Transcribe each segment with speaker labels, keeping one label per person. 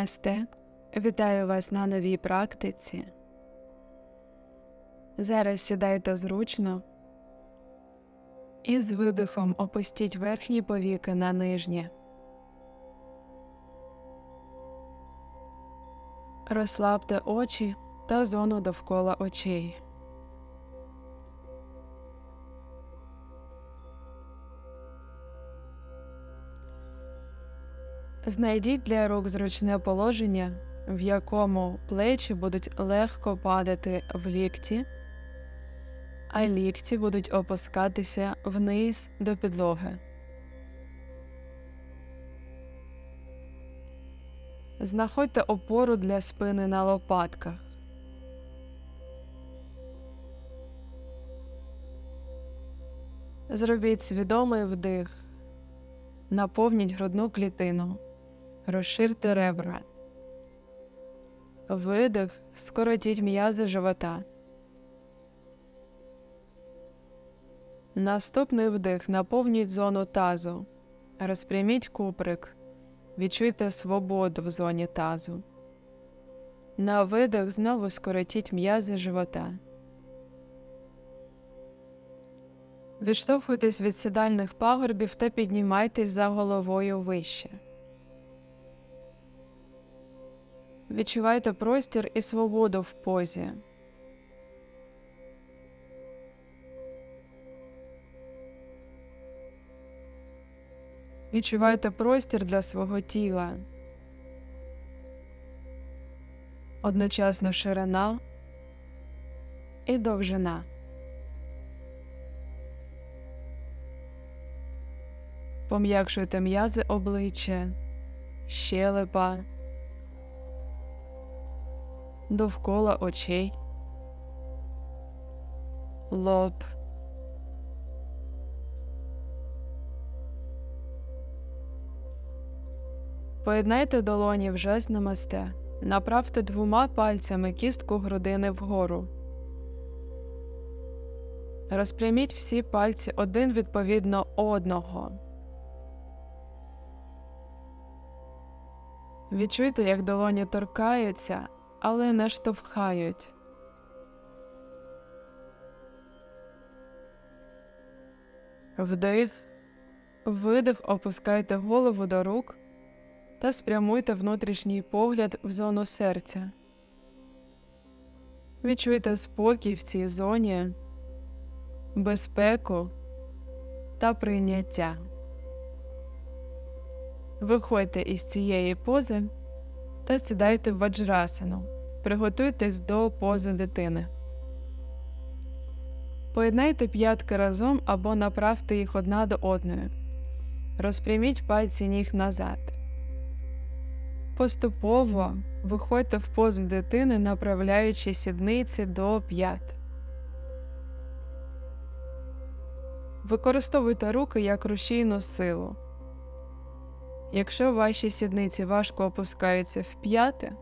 Speaker 1: Намасте. Вітаю вас на новій практиці. Зараз сідайте зручно і з видихом опустіть верхні повіки на нижні. Розслабте очі та зону довкола очей. Знайдіть для рук зручне положення, в якому плечі будуть легко падати в лікті, а лікті будуть опускатися вниз до підлоги. Знаходьте опору для спини на лопатках. Зробіть свідомий вдих. Наповніть грудну клітину. Розширте ребра. Видих. Скоротіть м'язи живота. Наступний вдих. Наповніть зону тазу. Розпряміть куприк. Відчуйте свободу в зоні тазу. На видих знову скоротіть м'язи живота. Відштовхуйтесь від сідальних пагорбів та піднімайтесь за головою вище. Відчувайте простір і свободу в позі. Відчувайте простір для свого тіла. Одночасно ширина і довжина. Пом'якшуйте м'язи обличчя, щелепа, довкола очей, лоб. Поєднайте долоні в жест намасте. Направте двома пальцями кістку грудини вгору. Розпряміть всі пальці один відповідно одного. Відчуйте, як долоні торкаються, але не штовхають. Вдих, видих, опускайте голову до рук та спрямуйте внутрішній погляд в зону серця. Відчуйте спокій в цій зоні, безпеку та прийняття. Виходьте із цієї пози та сідайте в ваджрасану. Приготуйтесь до пози дитини. Поєднайте п'ятки разом або направте їх одна до одної. Розпряміть пальці ніг назад. Поступово виходьте в позу дитини, направляючи сідниці до п'ят. Використовуйте руки як рушійну силу. Якщо ваші сідниці важко опускаються в п'яти,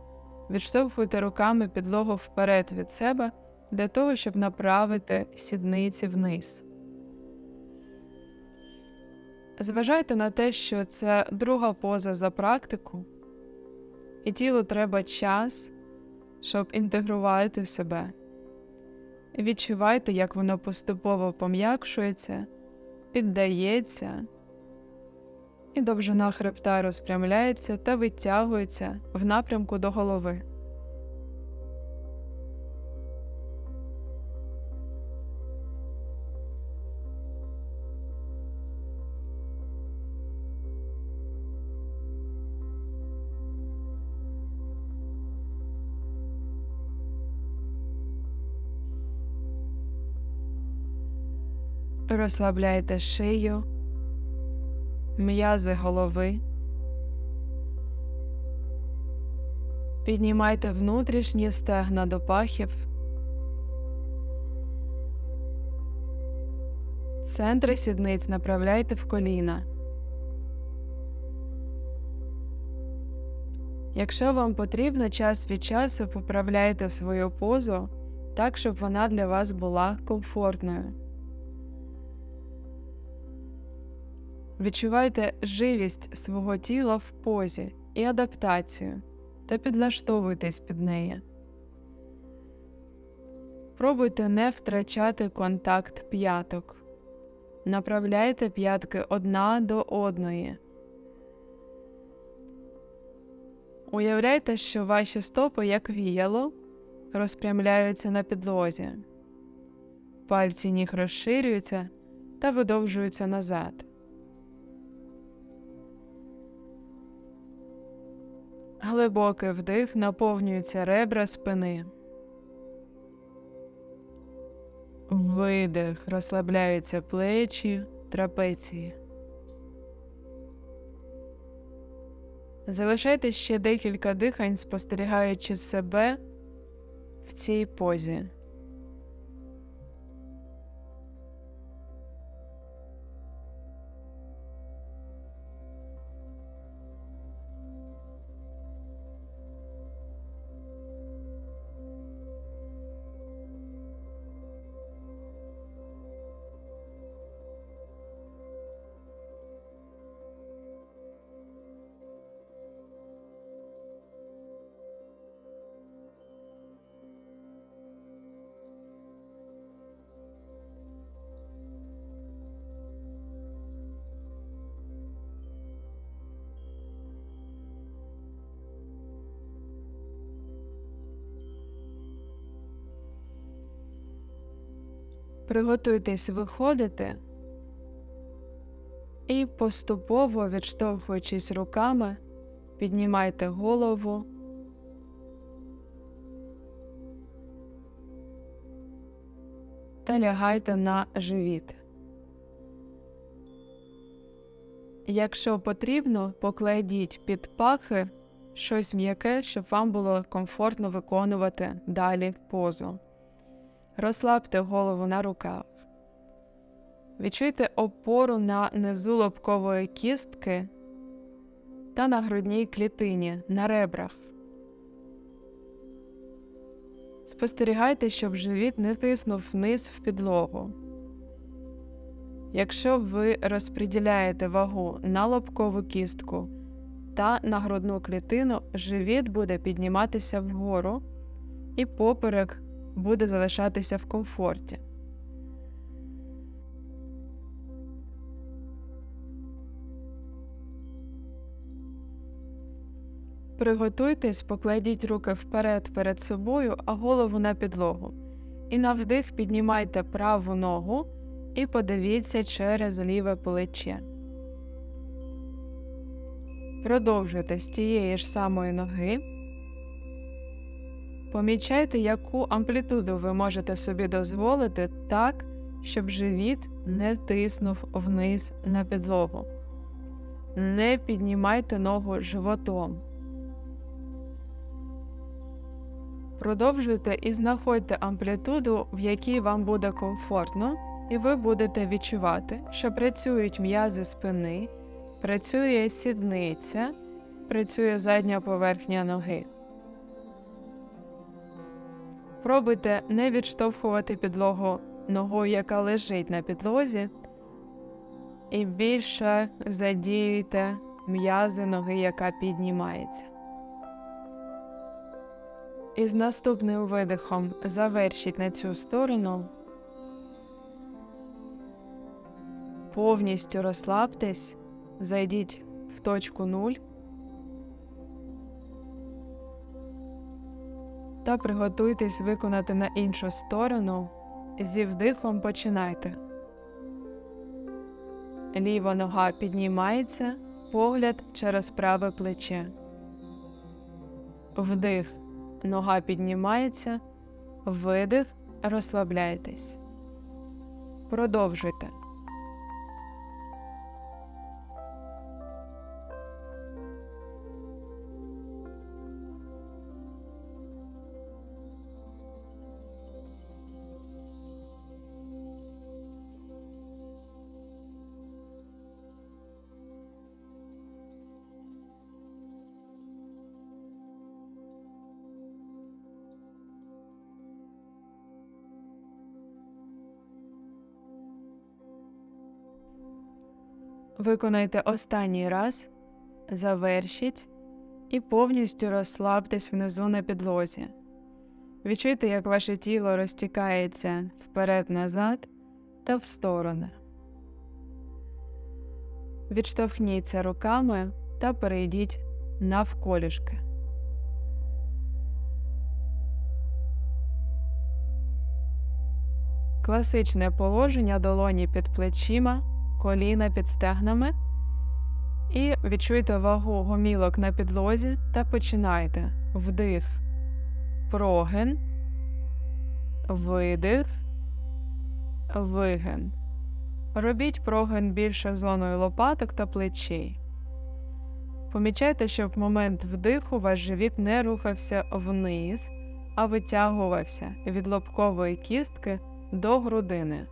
Speaker 1: відштовхуйте руками підлогу вперед від себе для того, щоб направити сідниці вниз. Зважайте на те, що це друга поза за практику, і тілу треба час, щоб інтегрувати себе. Відчувайте, як воно поступово пом'якшується, піддається і довжина хребта розпрямляється та витягується в напрямку до голови. Розслабляйте шию м'язи голови. Піднімайте внутрішні стегна до пахів. Центри сідниць направляйте в коліна. Якщо вам потрібно час від часу поправляйте свою позу так, щоб вона для вас була комфортною. Відчувайте живість свого тіла в позі і адаптацію та підлаштовуйтесь під неї. Пробуйте не втрачати контакт п'яток. Направляйте п'ятки одна до одної. Уявляйте, що ваші стопи, як віяло, розпрямляються на підлозі. Пальці ніг розширюються та видовжуються назад. Глибокий вдих наповнюється ребра спини. Видих, розслабляються плечі, трапеції. Залишайте ще декілька дихань, спостерігаючи себе в цій позі. Приготуйтесь виходити і поступово, відштовхуючись руками, піднімайте голову. Та лягайте на живіт. Якщо потрібно, покладіть під пахи щось м'яке, щоб вам було комфортно виконувати далі позу. Розслабте голову на рукав. Відчуйте опору на низу лобкової кістки та на грудній клітині на ребрах. Спостерігайте, щоб живіт не тиснув вниз в підлогу. Якщо ви розподіляєте вагу на лобкову кістку та на грудну клітину, живіт буде підніматися вгору і поперек буде залишатися в комфорті. Приготуйтесь, покладіть руки вперед перед собою, а голову на підлогу. І на вдих піднімайте праву ногу і подивіться через ліве плече. Продовжуйте з тієї ж самої ноги. Помічайте, яку амплітуду ви можете собі дозволити так, щоб живіт не тиснув вниз на підлогу. Не піднімайте ногу животом. Продовжуйте і знаходьте амплітуду, в якій вам буде комфортно, і ви будете відчувати, що працюють м'язи спини, працює сідниця, працює задня поверхня ноги. Пробуйте не відштовхувати підлогу ногою, яка лежить на підлозі, і більше задіюйте м'язи ноги, яка піднімається. І з наступним видихом завершіть на цю сторону. Повністю розслабтесь, зайдіть в точку нуль. Та приготуйтесь виконати на іншу сторону. Зі вдихом починайте. Ліва нога піднімається, погляд через праве плече. Вдих. Нога піднімається, видих, розслабляйтесь. Продовжуйте. Виконайте останній раз, завершіть і повністю розслабтесь внизу на підлозі. Відчуйте, як ваше тіло розтікається вперед-назад та в сторони. Відштовхніться руками та перейдіть навколішки. Класичне положення долоні під плечима, коліна під стегнами. І відчуйте вагу гомілок на підлозі та починайте вдих, прогин, видих, вигин. Робіть прогин більше зоною лопаток та плечей. Помічайте, щоб в момент вдиху ваш живіт не рухався вниз, а витягувався від лобкової кістки до грудини.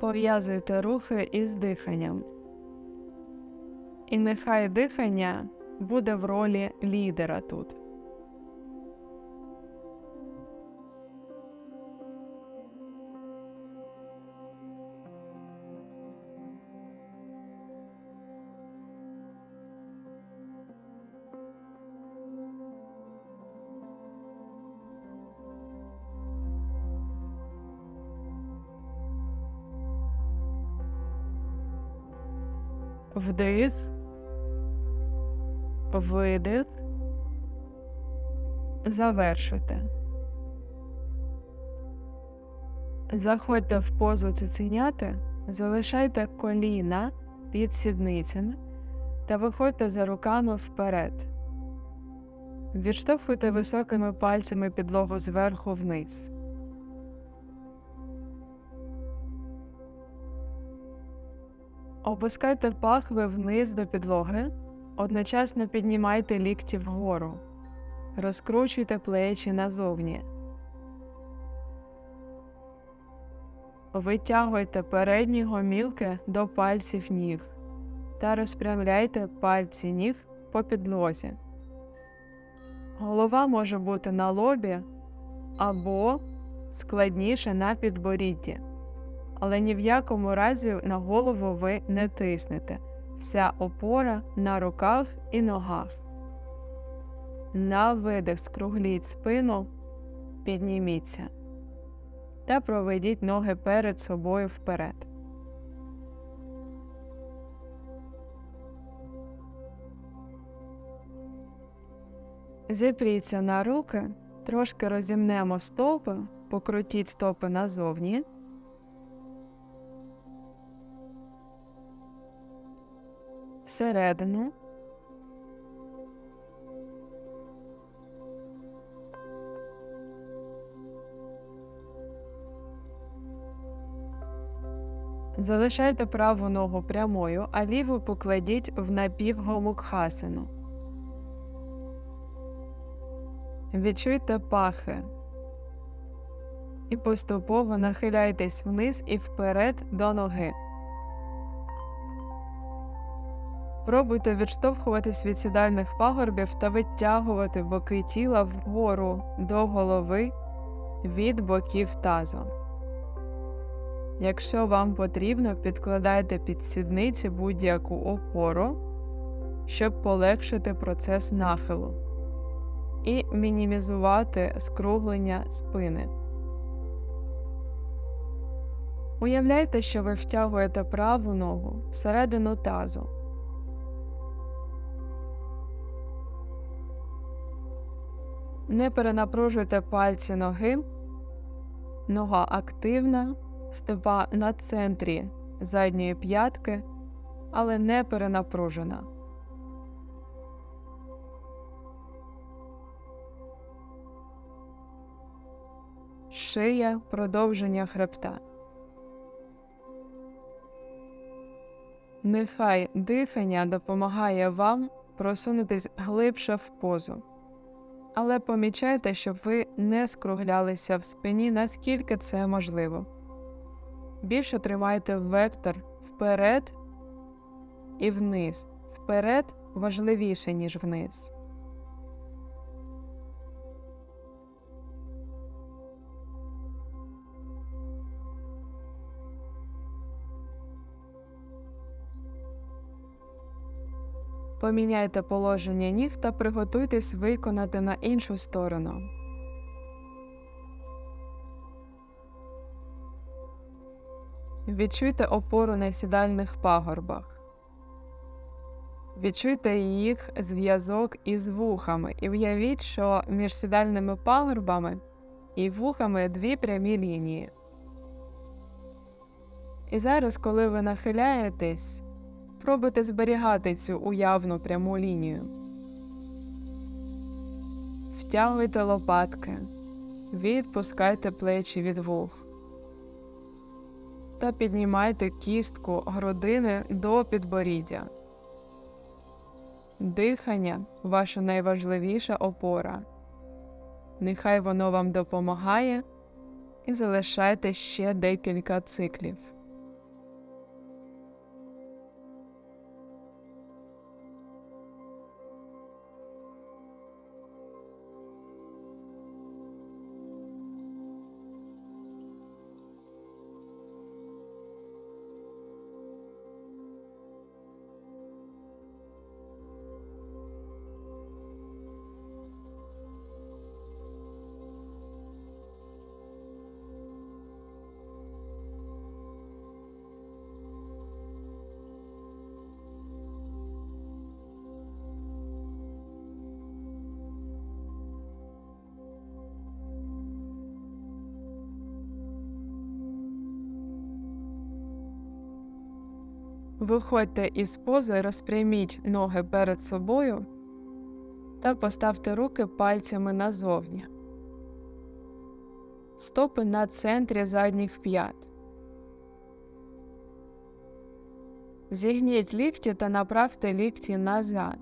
Speaker 1: Пов'язуйте рухи із диханням. І нехай дихання буде в ролі лідера тут. Вдих, видих, завершуйте. Заходьте в позу цуценяти, залишайте коліна під сідницями та виходьте за руками вперед. Відштовхуйте високими пальцями підлогу зверху вниз. Опускайте пахви вниз до підлоги, одночасно піднімайте лікті вгору, розкручуйте плечі назовні. Витягуйте передні гомілки до пальців ніг та розпрямляйте пальці ніг по підлозі. Голова може бути на лобі або складніше на підборідді але ні в якому разі на голову ви не тиснете. Вся опора на руках і ногах. На видих скругліть спину, підніміться та проведіть ноги перед собою вперед. Зіпріться на руки, трошки розімнемо стопи, покрутіть стопи назовні. Всередину. Залишайте праву ногу прямою, а ліву покладіть в напівгомукхасину. Відчуйте пахи і поступово нахиляйтесь вниз і вперед до ноги. Пробуйте відштовхуватись від сідальних пагорбів та витягувати боки тіла вгору до голови від боків тазу. Якщо вам потрібно, підкладайте під сідниці будь-яку опору, щоб полегшити процес нахилу і мінімізувати скруглення спини. Уявляйте, що ви втягуєте праву ногу всередину тазу. Не перенапружуйте пальці ноги, нога активна, стопа на центрі задньої п'ятки, але не перенапружена. Шия продовження хребта. Нехай дихання допомагає вам просунутись глибше в позу але помічайте, щоб ви не скруглялися в спині, наскільки це можливо. Більше тримайте вектор вперед і вниз. Вперед важливіше, ніж вниз. Поміняйте положення ніг та приготуйтесь виконати на іншу сторону. Відчуйте опору на сідальних пагорбах. Відчуйте їх зв'язок із вухами і уявіть, що між сідальними пагорбами і вухами дві прямі лінії. І зараз, коли ви нахиляєтесь, пробуйте зберігати цю уявну пряму лінію. Втягуйте лопатки, відпускайте плечі від вух та піднімайте кістку грудини до підборіддя. Дихання ваша найважливіша опора. Нехай воно вам допомагає і залишайте ще декілька циклів. Виходьте із пози, розпряміть ноги перед собою та поставте руки пальцями назовні. Стопи на центрі задніх п'ят. Зігніть лікті та направте лікті назад.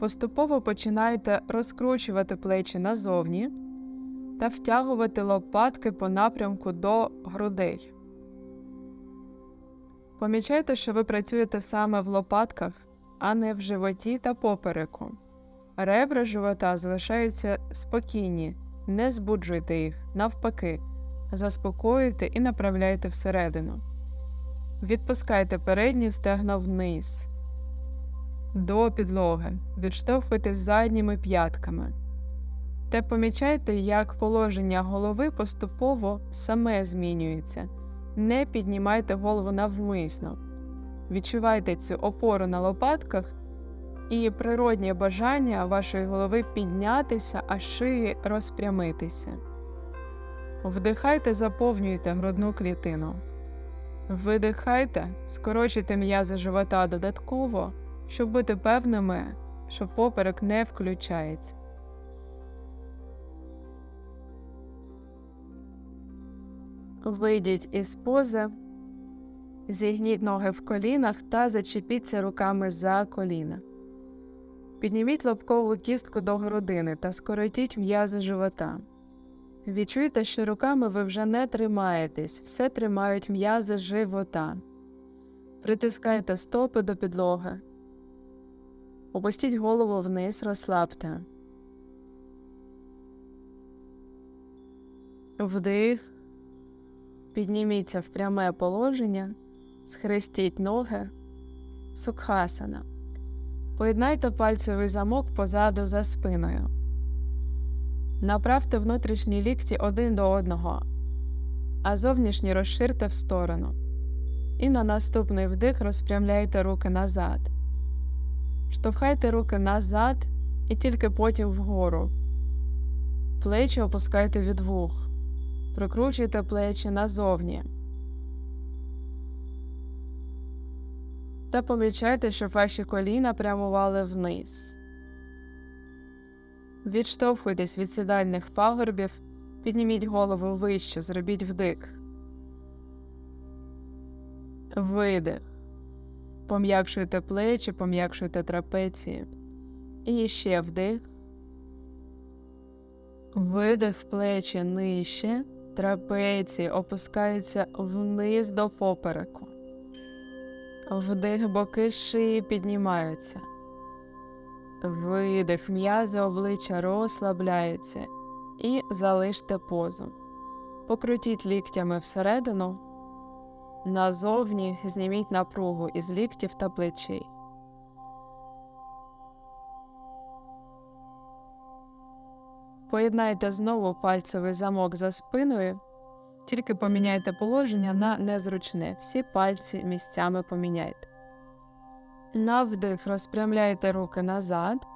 Speaker 1: Поступово починайте розкручувати плечі назовні та втягувати лопатки по напрямку до грудей. Помічайте, що ви працюєте саме в лопатках, а не в животі та попереку. Ребра живота залишаються спокійні, не збуджуйте їх, навпаки, заспокоюйте і направляйте всередину. Відпускайте передні стегна вниз, до підлоги, відштовхуйтесь задніми п'ятками. Та помічайте, як положення голови поступово саме змінюється. Не піднімайте голову навмисно. Відчувайте цю опору на лопатках і природнє бажання вашої голови піднятися, а шиї розпрямитися. Вдихайте, заповнюйте грудну клітину. Видихайте, скорочуйте м'язи живота додатково, щоб бути певними, що поперек не включається. Вийдіть із пози, зігніть ноги в колінах та зачепіться руками за коліна. Підніміть лобкову кістку до грудини та скоротіть м'язи живота. Відчуйте, що руками ви вже не тримаєтесь, все тримають м'язи живота. Притискайте стопи до підлоги. Опустіть голову вниз, розслабте. Вдих. Підніміться в пряме положення, схрестіть ноги, сукхасана. Поєднайте пальцевий замок позаду за спиною. Направте внутрішні лікті один до одного, а зовнішні розширте в сторону. І на наступний вдих розпрямляйте руки назад. Штовхайте руки назад і тільки потім вгору. Плечі опускайте від вух. Прокручуйте плечі назовні. Та помічайте, щоб ваші коліна прямували вниз. Відштовхуйтесь від сідальних пагорбів, підніміть голову вище, зробіть вдих. Видих. Пом'якшуйте плечі, пом'якшуйте трапеції. І ще вдих. Видих плечі нижче. Трапеції опускаються вниз до попереку. Вдих боки шиї піднімаються. Видих м'язи обличчя розслабляються і залиште позу. Покрутіть ліктями всередину, назовні зніміть напругу із ліктів та плечей. Поєднайте знову пальцевий замок за спиною, тільки поміняйте положення на незручне. Всі пальці місцями поміняйте. На вдих розпрямляйте руки назад.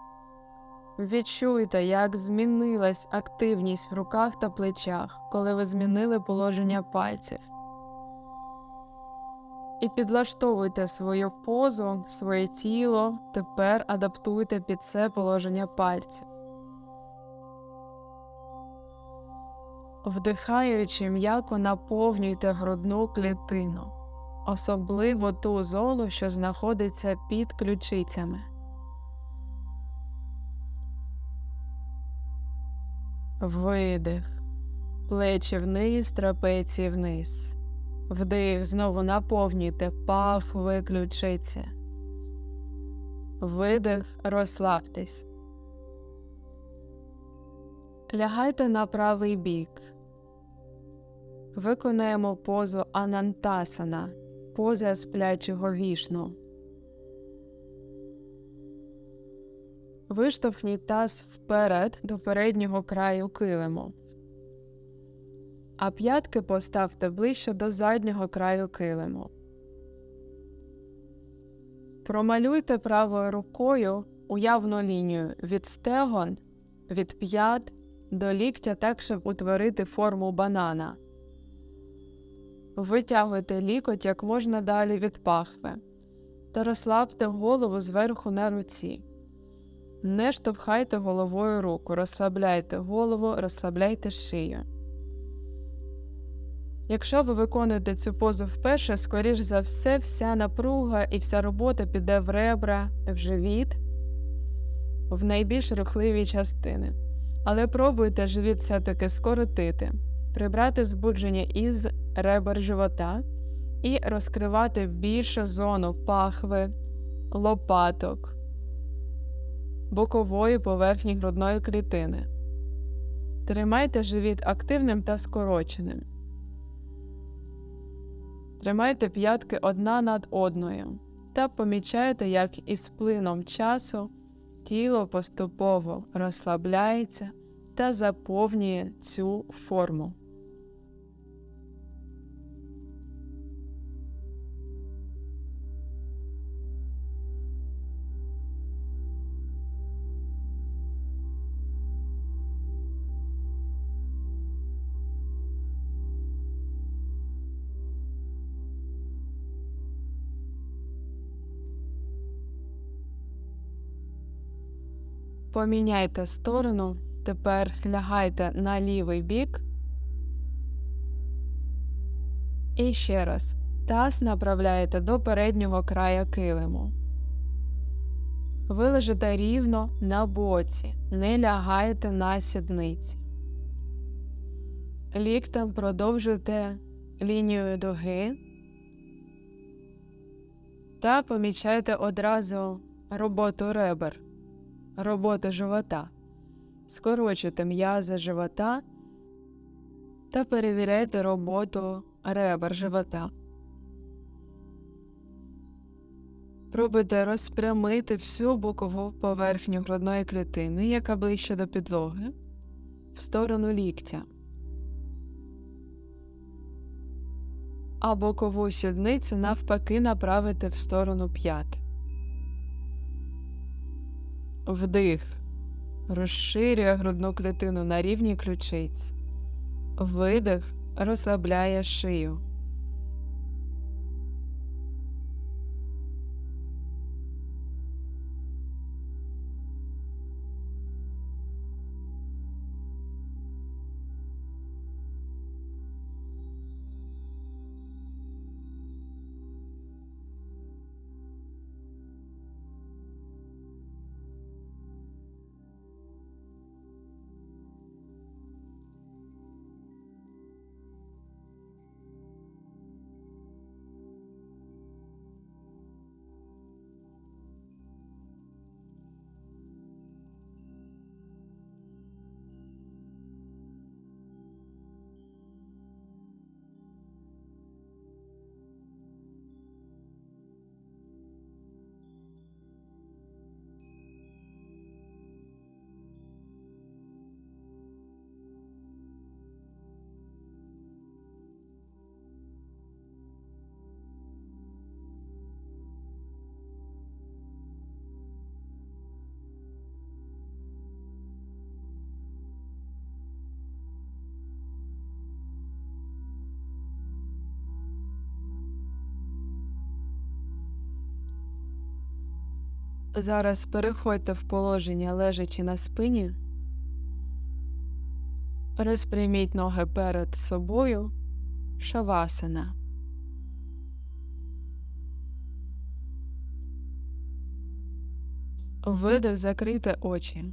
Speaker 1: Відчуйте, як змінилась активність в руках та плечах, коли ви змінили положення пальців. І підлаштовуйте свою позу, своє тіло, тепер адаптуйте під це положення пальців. Вдихаючи, м'яко наповнюйте грудну клітину, особливо ту зону, що знаходиться під ключицями. Видих, плечі вниз, трапеції вниз. Вдих, знову наповнюйте пахви ключиці. Видих, розслабтесь. Лягайте на правий бік. Виконаємо позу Анантасана, поза сплячого вішну. Виштовхніть таз вперед до переднього краю килиму, а п'ятки поставте ближче до заднього краю килиму. Промалюйте правою рукою уявну лінію від стегон, від п'ят до ліктя так, щоб утворити форму банана. Витягуйте лікоть як можна далі від пахви та розслабте голову зверху на руці. Не штовхайте головою руку, розслабляйте голову, розслабляйте шию. Якщо ви виконуєте цю позу вперше, скоріш за все, вся напруга і вся робота піде в ребра, в живіт, в найбільш рухливі частини. Але пробуйте живіт все-таки скоротити, прибрати збудження із ребер живота і розкривати більшу зону пахви, лопаток бокової поверхні грудної клітини. Тримайте живіт активним та скороченим. Тримайте п'ятки одна над одною та помічайте, як із плином часу тіло поступово розслабляється та заповнює цю форму. Поміняйте сторону, тепер лягайте на лівий бік. І ще раз таз направляєте до переднього края килиму. Ви лежите рівно на боці, не лягаєте на сідниці. Ліктем продовжуйте лінію дуги та помічайте одразу роботу ребер робота живота. Скорочуйте м'язи живота та перевіряйте роботу ребер живота. Пробуйте розпрямити всю бокову поверхню грудної клітини, яка ближче до підлоги, в сторону ліктя. А бокову сідницю навпаки направити в сторону п'ят. Вдих. Розширює грудну клітину на рівні ключиць. Видих розслабляє шию. Зараз переходьте в положення лежачи на спині. Розпряміть ноги перед собою. Шавасана. Видих закрийте очі.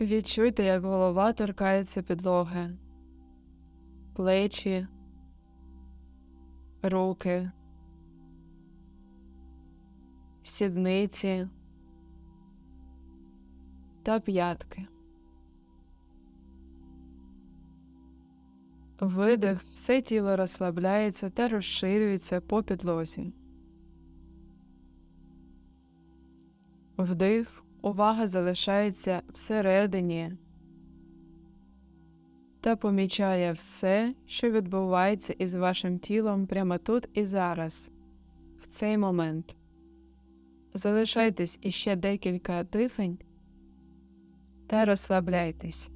Speaker 1: Відчуйте, як голова торкається підлоги, плечі, руки, сідниці та п'ятки. Видих, все тіло розслабляється та розширюється по підлозі. Вдих, увага залишається всередині та помічає все, що відбувається із вашим тілом прямо тут і зараз, в цей момент. Залишайтесь іще декілька дихань та розслабляйтесь.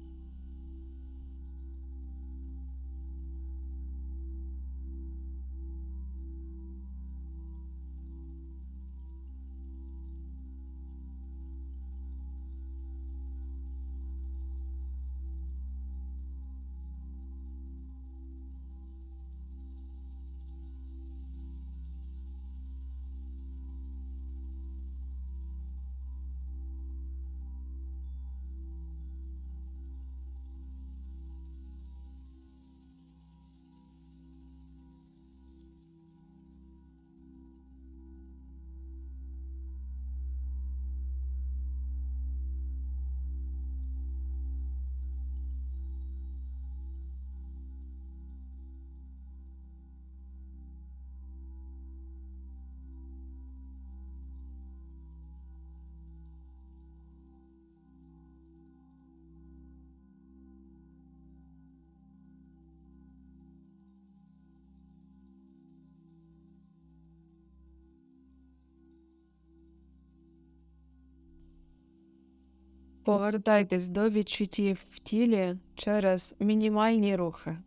Speaker 1: Повертайтесь до відчуттів в тілі через мінімальні рухи.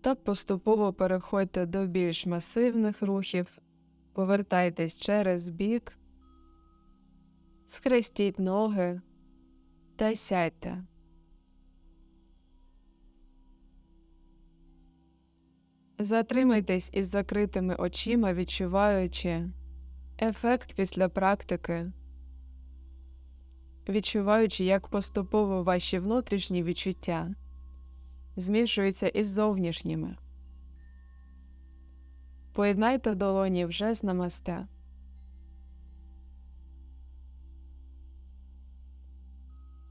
Speaker 1: Та поступово переходьте до більш масивних рухів. Повертайтесь через бік, схрестіть ноги та сядьте. Затримайтесь із закритими очима, відчуваючи ефект після практики відчуваючи, як поступово ваші внутрішні відчуття змішуються із зовнішніми. Поєднайте долоні вже з намасте.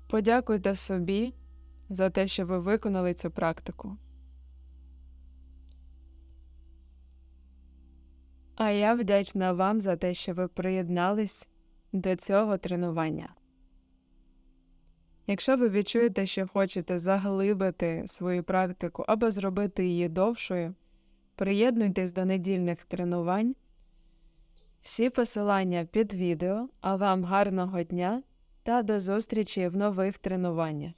Speaker 1: Подякуйте собі за те, що ви виконали цю практику. А я вдячна вам за те, що ви приєднались до цього тренування. Якщо ви відчуєте, що хочете заглибити свою практику або зробити її довшою, приєднуйтесь до недільних тренувань. Всі посилання під відео, а вам гарного дня та до зустрічі в нових тренуваннях.